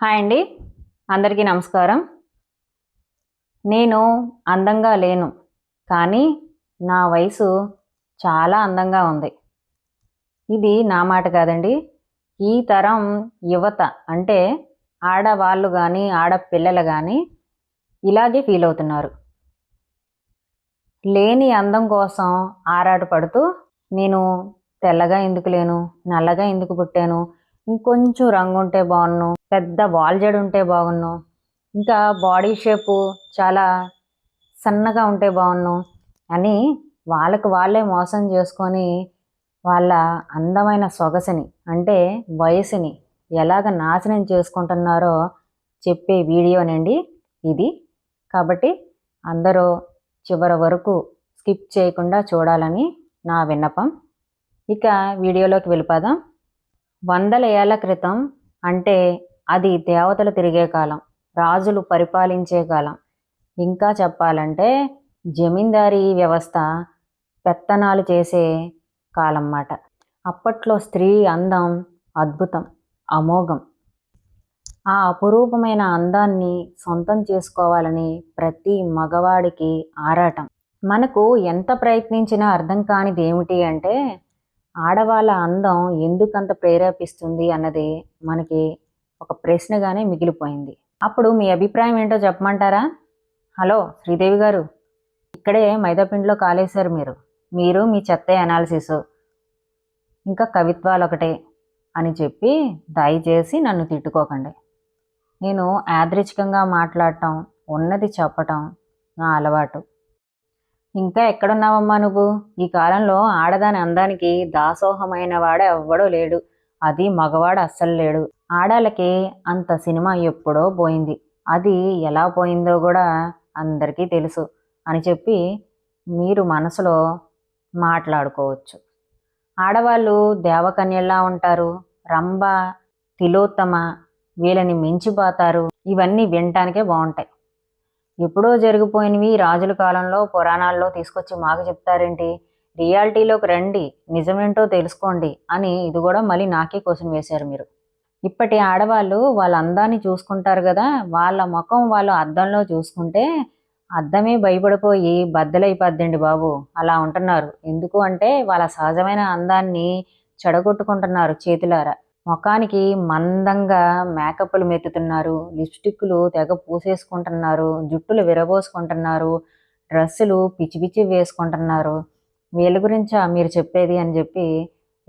Hi అండి. అందరికీ నమస్కారం. నేను అందంగా లేను కానీ నా వయసు చాలా అందంగా ఉంది. ఇది నా మాట కాదండి. ఈ తరం యువత అంటే ఆడవాళ్ళు కానీ ఆడపిల్లలు కానీ ఇలాగే ఫీల్ అవుతున్నారు. లేని అందం కోసం ఆరాటపడుతూ నేను తెల్లగా ఎందుకు లేను నల్లగా ఎందుకు పుట్టాను ఇంకొంచెం రంగు ఉంటే బాగున్ను పెద్ద వాల్జడ్ ఉంటే బాగున్ను ఇంకా బాడీ షేపు చాలా సన్నగా ఉంటే బాగున్ను అని వాళ్ళకు వాళ్ళే మోసం చేసుకొని వాళ్ళ అందమైన సొగసుని అంటే వయసుని ఎలాగ నాశనం చేసుకుంటున్నారో చెప్పే వీడియోనండి ఇది. కాబట్టి అందరూ చివరి వరకు స్కిప్ చేయకుండా చూడాలని నా విన్నపం. ఇక వీడియోలోకి వెళ్ళిపోదాం. వందల ఏళ్ళ క్రితం అంటే అది దేవతలు తిరిగే కాలం రాజులు పరిపాలించే కాలం. ఇంకా చెప్పాలంటే జమీందారీ వ్యవస్థ పెత్తనాలు చేసే కాలం మాట అప్పట్లో స్త్రీ అందం అద్భుతం అమోఘం. ఆ అపురూపమైన అందాన్ని సొంతం చేసుకోవాలని ప్రతి మగవాడికి ఆరాటం. మనకు ఎంత ప్రయత్నించినా అర్థం కానిది ఏమిటి అంటే ఆడవాళ్ళ అందం ఎందుకంత ప్రేరేపిస్తుంది అన్నది మనకి ఒక ప్రశ్నగానే మిగిలిపోయింది. అప్పుడు మీ అభిప్రాయం ఏంటో చెప్పమంటారా? హలో శ్రీదేవి గారు. ఇక్కడే మైదాపిండిలో కాలేశారు మీరు. మీరు మీ చెత్త అనాలిసిస్ ఇంకా కవిత్వాలు ఒకటే అని చెప్పి దయచేసి నన్ను తిట్టుకోకండి. నేను యాదృచ్ఛికంగా మాట్లాడటం ఉన్నది చెప్పటం నా అలవాటు. ఇంకా ఎక్కడున్నావమ్మా నువ్వు? ఈ కాలంలో ఆడదాని అందానికి దాసోహమైన వాడు ఎవ్వడూ లేడు. అది మగవాడు అస్సలు లేడు. ఆడాలకి అంత సినిమా ఎప్పుడో పోయింది. అది ఎలా పోయిందో కూడా అందరికీ తెలుసు అని చెప్పి మీరు మనసులో మాట్లాడుకోవచ్చు. ఆడవాళ్ళు దేవకన్యల్లా ఉంటారు. రంభ తిలోత్తమ వీళ్ళని మించిపోతారు. ఇవన్నీ వినటానికే బాగుంటాయి. ఎప్పుడో జరిగిపోయినవి రాజుల కాలంలో పురాణాల్లో తీసుకొచ్చి మాకు చెప్తారేంటి? రియాలిటీలోకి రండి నిజమేంటో తెలుసుకోండి అని ఇది కూడా మళ్ళీ నాకే క్వశ్చన్ వేశారు మీరు. ఇప్పటి ఆడవాళ్ళు వాళ్ళ అందాన్ని చూసుకుంటారు కదా వాళ్ళ ముఖం వాళ్ళు అద్దంలో చూసుకుంటే అద్దమే భయపడిపోయి బద్దలైపోద్దండి బాబు అలా ఉంటున్నారు. ఎందుకు అంటే వాళ్ళ సహజమైన అందాన్ని చెడగొట్టుకుంటున్నారు చేతులారా. ముఖానికి మందంగా మేకప్లు మెత్తుతున్నారు లిప్స్టిక్లు తెగ పూసేసుకుంటున్నారు జుట్టులు విరబోసుకుంటున్నారు డ్రెస్సులు పిచ్చి పిచ్చి వేసుకుంటున్నారు. వీళ్ళ గురించా మీరు చెప్పేది అని చెప్పి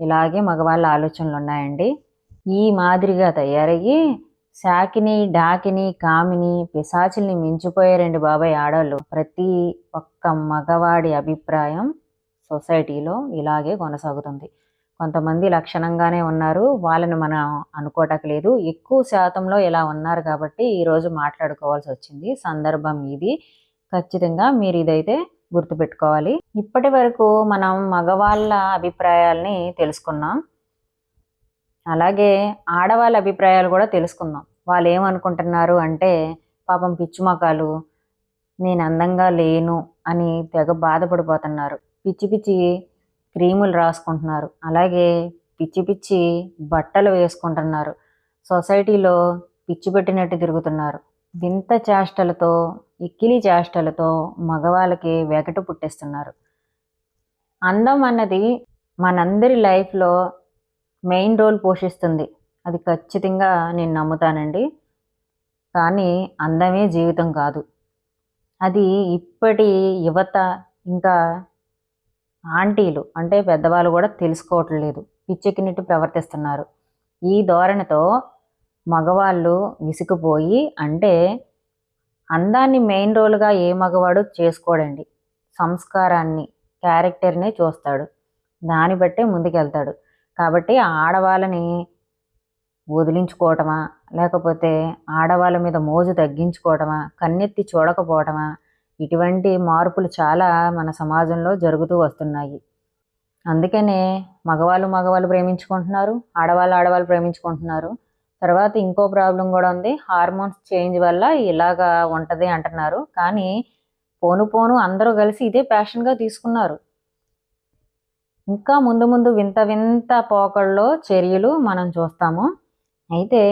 ఇలాగే మగవాళ్ళ ఆలోచనలు ఉన్నాయండి. ఈ మాదిరిగా తయారయ్యి శాకిని డాకిని కామిని పిశాచుల్ని మించిపోయారండి బాబాయ్ ఆడవాళ్ళు ప్రతి ఒక్క మగవాడి అభిప్రాయం సొసైటీలో ఇలాగే కొనసాగుతుంది. కొంతమంది లక్షణంగానే ఉన్నారు వాళ్ళని మనం అనుకోవటం ఎక్కువ శాతంలో ఇలా ఉన్నారు కాబట్టి ఈరోజు మాట్లాడుకోవాల్సి వచ్చింది. సందర్భం ఇది. ఖచ్చితంగా మీరు ఇదైతే గుర్తుపెట్టుకోవాలి. ఇప్పటి వరకు మనం మగవాళ్ళ అభిప్రాయాల్ని తెలుసుకున్నాం. అలాగే ఆడవాళ్ళ అభిప్రాయాలు కూడా తెలుసుకుందాం. వాళ్ళు ఏమనుకుంటున్నారు అంటే పాపం పిచ్చుమకాలు నేను అందంగా లేను అని తెగ బాధపడిపోతున్నారు. పిచ్చి పిచ్చి క్రీములు రాసుకుంటున్నారు. అలాగే పిచ్చి పిచ్చి బట్టలు వేసుకుంటున్నారు. సొసైటీలో పిచ్చి పెట్టినట్టు తిరుగుతున్నారు. వింత చేష్టలతో ఇక్కిలి చేష్టలతో మగవాళ్ళకి వెగటు పుట్టిస్తున్నారు. అందం అన్నది మనందరి లైఫ్లో మెయిన్ రోల్ పోషిస్తుంది. అది ఖచ్చితంగా నేను నమ్ముతానండి. కానీ అందమే జీవితం కాదు. అది ఇప్పటి యువత ఇంకా ఆంటీలు అంటే పెద్దవాళ్ళు కూడా తెలుసుకోవట్లేదు. పిచ్చెక్కినట్టు ప్రవర్తిస్తున్నారు. ఈ ధోరణితో మగవాళ్ళు విసిగిపోయి అంటే అందాన్ని మెయిన్ రోల్గా ఏ మగవాడు చేసుకోడండి. సంస్కారాన్ని క్యారెక్టర్నే చూస్తాడు. దాన్ని బట్టే ముందుకెళ్తాడు. కాబట్టి ఆడవాళ్ళని వదిలించుకోవటమా లేకపోతే ఆడవాళ్ళ మీద మోజు తగ్గించుకోవటమా కన్నెత్తి చూడకపోవటమా ఇటువంటి మార్పులు చాలా మన సమాజంలో జరుగుతూ వస్తున్నాయి. అందుకనే మగవాళ్ళు మగవాళ్ళు ప్రేమించుకుంటున్నారు ఆడవాళ్ళు ఆడవాళ్ళు ప్రేమించుకుంటున్నారు. తర్వాత ఇంకో ప్రాబ్లం కూడా ఉంది. హార్మోన్స్ చేంజ్ వల్ల ఇలాగా ఉంటుంది అంటున్నారు. కానీ పోను పోను అందరూ కలిసి ఇదే ప్యాషన్గా తీసుకున్నారు. ఇంకా ముందు ముందు వింత వింత పోకళ్ళలో చర్యలు మనం చూస్తాము. అయితే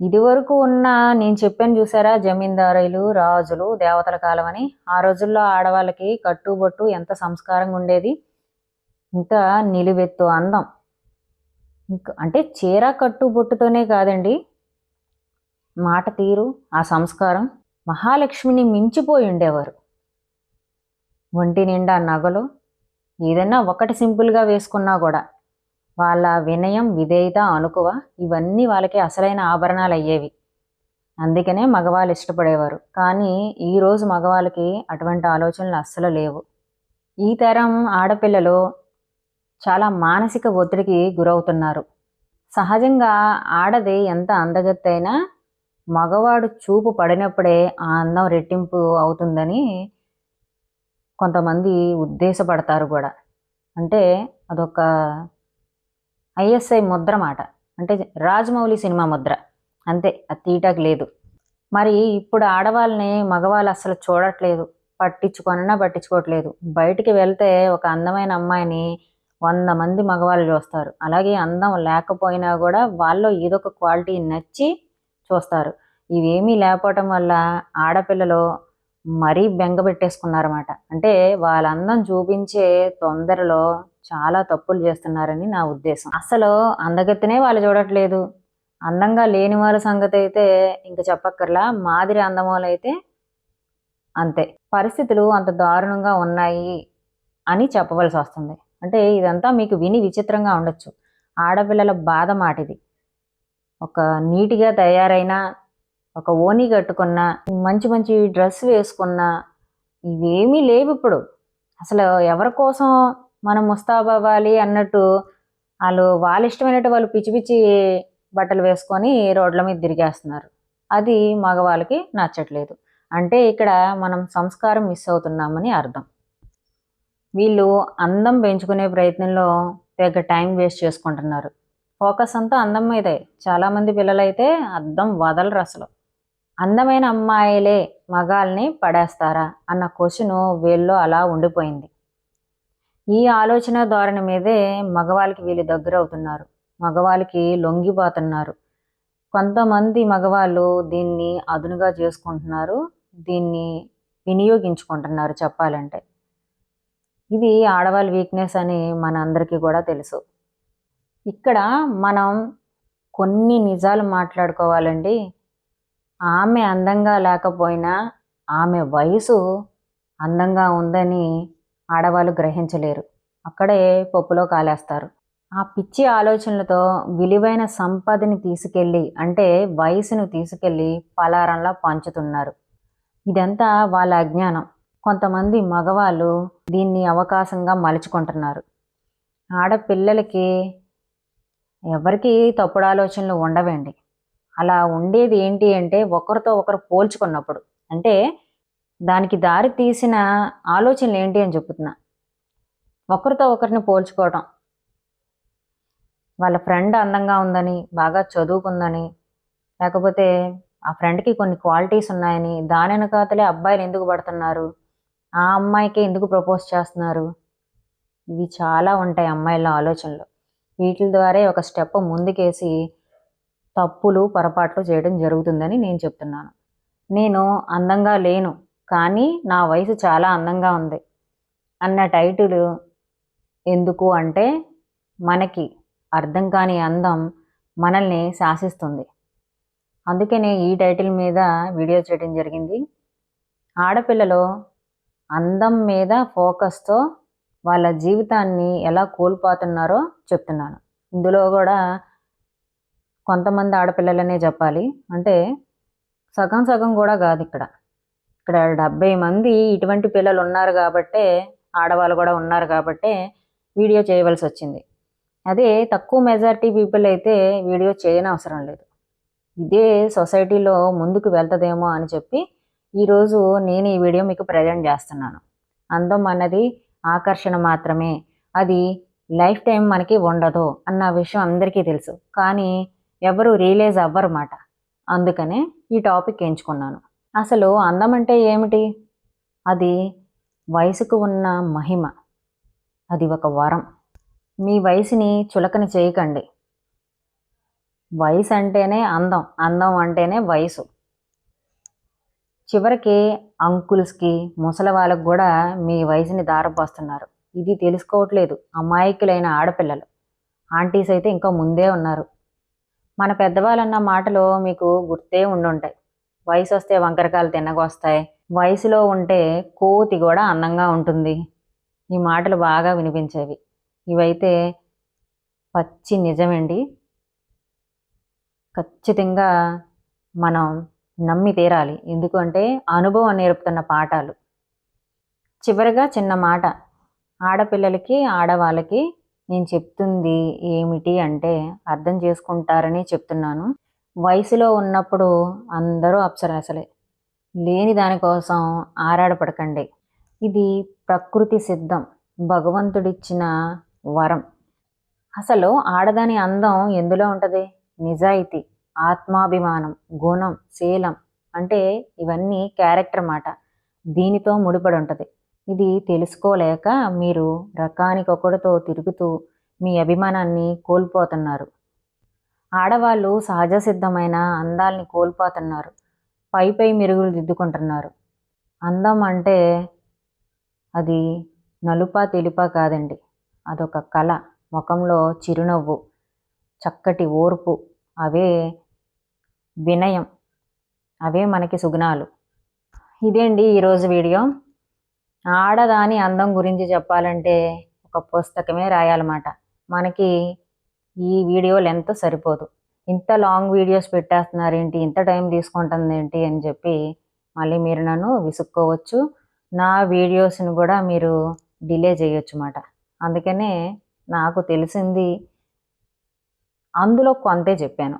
ఇదివరకు ఉన్న నేను చెప్పాను చూసారా? జమీందారులు రాజులు దేవతల కాలం అని. ఆ రోజుల్లో ఆడవాళ్ళకి కట్టుబొట్టు ఎంత సంస్కారంగా ఉండేది? ఇంకా నిలువెత్తు అందం. ఇంకా అంటే చీర కట్టుబొట్టుతోనే కాదండి. మాట తీరు ఆ సంస్కారం మహాలక్ష్మిని మించిపోయి ఉండేవారు. ఒంటి నిండా నగలు ఏదన్నా ఒకటి సింపుల్గా వేసుకున్నా కూడా వాళ్ళ వినయం విధేయత అనుకువ ఇవన్నీ వాళ్ళకి అసలైన ఆభరణాలు అయ్యేవి అందుకనే మగవాళ్ళు ఇష్టపడేవారు. కానీ ఈరోజు మగవాళ్ళకి అటువంటి ఆలోచనలు అస్సలు లేవు. ఈ తరం ఆడపిల్లలు చాలా మానసిక ఒత్తిడికి గురవుతున్నారు. సహజంగా ఆడది ఎంత అందగత్తైనా మగవాడు చూపు పడినప్పుడే ఆ అందం రెట్టింపు అవుతుందని కొంతమంది ఉద్దేశపడతారు కూడా. అంటే అదొక ఐఎస్ఐ ముద్ర మాట. అంటే రాజమౌళి సినిమా ముద్ర. అంతే అది తీయటానికి లేదు. మరి ఇప్పుడు ఆడవాళ్ళని మగవాళ్ళు అసలు చూడట్లేదు. పట్టించుకొనన్నా పట్టించుకోవట్లేదు. బయటికి వెళ్తే ఒక అందమైన అమ్మాయిని వంద మంది మగవాళ్ళు చూస్తారు. అలాగే అందం లేకపోయినా కూడా వాళ్ళు ఏదో ఒక క్వాలిటీ నచ్చి చూస్తారు. ఇవేమీ లేకపోవటం వల్ల ఆడపిల్లలు మరీ బెంగ పెట్టేసుకున్నారన్నమాట. అంటే వాళ్ళ అందం చూపించే తొందరలో చాలా తప్పులు చేస్తున్నారని నా ఉద్దేశం. అసలు అందగతినే వాళ్ళు చూడట్లేదు. అందంగా లేని వాళ్ళ సంగతి అయితే ఇంకా చెప్పక్కర్లా. మాదిరి అందమోలు అయితే అంతే. పరిస్థితులు అంత దారుణంగా ఉన్నాయి అని చెప్పవలసి వస్తుంది. అంటే ఇదంతా మీకు విని విచిత్రంగా ఉండొచ్చు. ఆడపిల్లల బాధ మాటిది. ఒక నీట్గా తయారైన ఒక ఓని కట్టుకున్న మంచి మంచి డ్రెస్ వేసుకున్న ఇవేమీ లేవు ఇప్పుడు. అసలు ఎవరి కోసం మనం ముస్తాబవ్వాలి అన్నట్టు వాళ్ళు వాళ్ళ ఇష్టమైనట్టు వాళ్ళు పిచ్చి పిచ్చి బట్టలు వేసుకొని రోడ్ల మీద తిరిగేస్తున్నారు. అది మగవాళ్ళకి నచ్చట్లేదు. అంటే ఇక్కడ మనం సంస్కారం మిస్ అవుతున్నామని అర్థం. వీళ్ళు అందం పెంచుకునే ప్రయత్నంలో తెగ టైం వేస్ట్ చేసుకుంటున్నారు. ఫోకస్ అంతా అందం మీదే. చాలామంది పిల్లలైతే అద్దం వదలరు అసలు. అందమైన అమ్మాయిలే మగాల్ని పడేస్తారా అన్న క్వశ్చన్ వీళ్ళు అలా ఉండిపోయింది. ఈ ఆలోచన ధోరణి మీదే మగవాళ్ళకి వీళ్ళు దగ్గర అవుతున్నారు. మగవాళ్ళకి లొంగిపోతున్నారు. కొంతమంది మగవాళ్ళు దీన్ని అదునుగా చేసుకుంటున్నారు. దీన్ని వినియోగించుకుంటున్నారు చెప్పాలంటే. ఇది ఆడవాళ్ళ వీక్నెస్ అని మన అందరికీ కూడా తెలుసు. ఇక్కడ మనం కొన్ని నిజాలు మాట్లాడుకోవాలండి. ఆమె అందంగా లేకపోయినా ఆమె వయసు అందంగా ఉందని ఆడవాళ్ళు గ్రహించలేరు. అక్కడే పప్పులో కాలేస్తారు. ఆ పిచ్చి ఆలోచనలతో విలువైన సంపదని తీసుకెళ్ళి అంటే వయసును తీసుకెళ్ళి పలారంలా పంచుతున్నారు. ఇదంతా వాళ్ళ అజ్ఞానం. కొంతమంది మగవాళ్ళు దీన్ని అవకాశంగా మలుచుకుంటున్నారు. ఆడపిల్లలకి ఎవరికి తప్పుడు ఆలోచనలు ఉండవండి. అలా ఉండేది ఏంటి అంటే ఒకరితో ఒకరు పోల్చుకున్నప్పుడు. అంటే దానికి దారి తీసిన ఆలోచనలు ఏంటి అని చెప్తున్నా ఒకరితో ఒకరిని పోల్చుకోవటం. వాళ్ళ ఫ్రెండ్ అందంగా ఉందని బాగా చదువుకుందని లేకపోతే ఆ ఫ్రెండ్కి కొన్ని క్వాలిటీస్ ఉన్నాయని దాని వెనకాతలే అబ్బాయిలు ఎందుకు పడుతున్నారు? ఆ అమ్మాయికి ఎందుకు ప్రపోజ్ చేస్తున్నారు? ఇవి చాలా ఉంటాయి అమ్మాయిల ఆలోచనలు. వీటి ద్వారా ఒక స్టెప్ ముందుకేసి తప్పులు పొరపాట్లు చేయడం జరుగుతుందని నేను చెప్తున్నాను. నేను అందంగా లేను కానీ నా వయసు చాలా అందంగా ఉంది అన్న టైటిల్ ఎందుకు అంటే మనకి అర్థం కాని అందం మనల్ని శాసిస్తుంది. అందుకనే ఈ టైటిల్ మీద వీడియో చేయడం జరిగింది. ఆడపిల్లలు అందం మీద ఫోకస్తో వాళ్ళ జీవితాన్ని ఎలా కోల్పోతున్నారో చెప్తున్నాను. ఇందులో కూడా కొంతమంది ఆడపిల్లలనే చెప్పాలి. అంటే సగం సగం కూడా కాదు ఇక్కడ. ఇక్కడ డెబ్బై మంది ఇటువంటి పిల్లలు ఉన్నారు కాబట్టే ఆడవాళ్ళు కూడా ఉన్నారు కాబట్టే వీడియో చేయవలసి వచ్చింది. అదే తక్కువ మెజారిటీ పీపుల్ అయితే వీడియో చేయని అవసరం లేదు. ఇదే సొసైటీలో ముందుకు వెళ్తుందేమో అని చెప్పి ఈరోజు నేను ఈ వీడియో మీకు ప్రజెంట్ చేస్తున్నాను. అందం అన్నది ఆకర్షణ మాత్రమే. అది లైఫ్ టైం మనకి ఉండదు అన్న విషయం అందరికీ తెలుసు. కానీ ఎవరు రియలైజ్ మాట. అందుకనే ఈ టాపిక్ ఎంచుకున్నాను. అసలు అందం అంటే ఏమిటి? అది వయసుకు ఉన్న మహిమ. అది ఒక వరం. మీ వయసుని చులకన చేయకండి. వయసు అంటేనే అందం. అందం అంటేనే వయసు. చివరికి అంకుల్స్కి ముసలి వాళ్ళకు కూడా మీ వయసుని దారపోస్తున్నారు ఇది తెలుసుకోవట్లేదు. అమాయకులైన ఆడపిల్లలు. ఆంటీస్ అయితే ఇంకా ముందే ఉన్నారు. మన పెద్దవాళ్ళన్న మాటలు మీకు గుర్తే ఉండుంటాయి. వయసు వస్తే వంకరకాయలు తిన్నగొస్తాయి వయసులో ఉంటే కోతి కూడా అందంగా ఉంటుంది. ఈ మాటలు బాగా వినిపించేవి. ఇవైతే పచ్చి నిజమండి. ఖచ్చితంగా మనం నమ్మి తీరాలి. ఎందుకంటే అనుభవం నేర్పుతున్న పాఠాలు. చివరిగా చిన్న మాట. ఆడపిల్లలకి ఆడవాళ్ళకి నేను చెప్తుంది ఏమిటి అంటే అర్థం చేసుకుంటారని చెప్తున్నాను. వయసులో ఉన్నప్పుడు అందరూ అప్సరాసలే. లేని దానికోసం ఆరాడపడకండి. ఇది ప్రకృతి సిద్ధం. భగవంతుడిచ్చిన వరం. అసలు ఆడదాని అందం ఎందులో ఉంటుంది? నిజాయితీ. ఆత్మాభిమానం గుణం శీలం అంటే ఇవన్నీ క్యారెక్టర్ మాట. దీనితో ముడిపడి ఉంటుంది. ఇది తెలుసుకోలేక మీరు రకానికొకడితో తిరుగుతూ మీ అభిమానాన్ని కోల్పోతున్నారు. ఆడవాళ్ళు సహజ సిద్ధమైన అందాల్ని కోల్పోతున్నారు. పై పై మెరుగులు దిద్దుకుంటున్నారు. అందం అంటే అది నలుపా తెలుపా కాదండి. అదొక కళ. ముఖంలో చిరునవ్వు చక్కటి ఓర్పు. అవే వినయం. అవే మనకి సుగుణాలు. ఇదేండి ఈరోజు వీడియో? ఆడదాని అందం గురించి చెప్పాలంటే ఒక పుస్తకమే రాయాలన్నమాట మనకి ఈ వీడియో లెంత్ సరిపోదు. ఇంత లాంగ్ వీడియోస్ పెట్టేస్తున్నారు ఏంటి ఇంత టైం తీసుకుంటుంది ఏంటి అని చెప్పి మళ్ళీ మీరు నన్ను విసుక్కోవచ్చు. నా వీడియోస్ని కూడా మీరు డిలే చేయొచ్చు అన్నమాట అందుకనే నాకు తెలిసింది అందులో కొంతే చెప్పాను.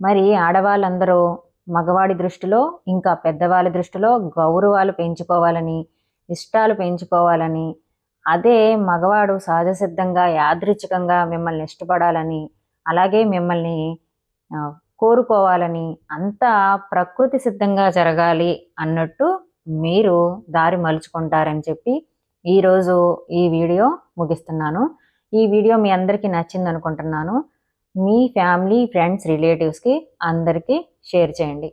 మరి ఆడవాళ్ళందరూ మగవాడి దృష్టిలో ఇంకా పెద్దవాళ్ళ దృష్టిలో గౌరవాలు పెంచుకోవాలని ఇష్టాలు పెంచుకోవాలని అదే మగవాడు సహజ సిద్ధంగా యాదృచ్ఛికంగా మిమ్మల్ని ఇష్టపడాలని అలాగే మిమ్మల్ని కోరుకోవాలని అంతా ప్రకృతి సిద్ధంగా జరగాలి అన్నట్టు మీరు దారి మలుచుకుంటారని చెప్పి ఈరోజు ఈ వీడియో ముగిస్తున్నాను. ఈ వీడియో మీ అందరికీ నచ్చింది అనుకుంటున్నాను మీ ఫ్యామిలీ ఫ్రెండ్స్ రిలేటివ్స్కి అందరికీ షేర్ చేయండి.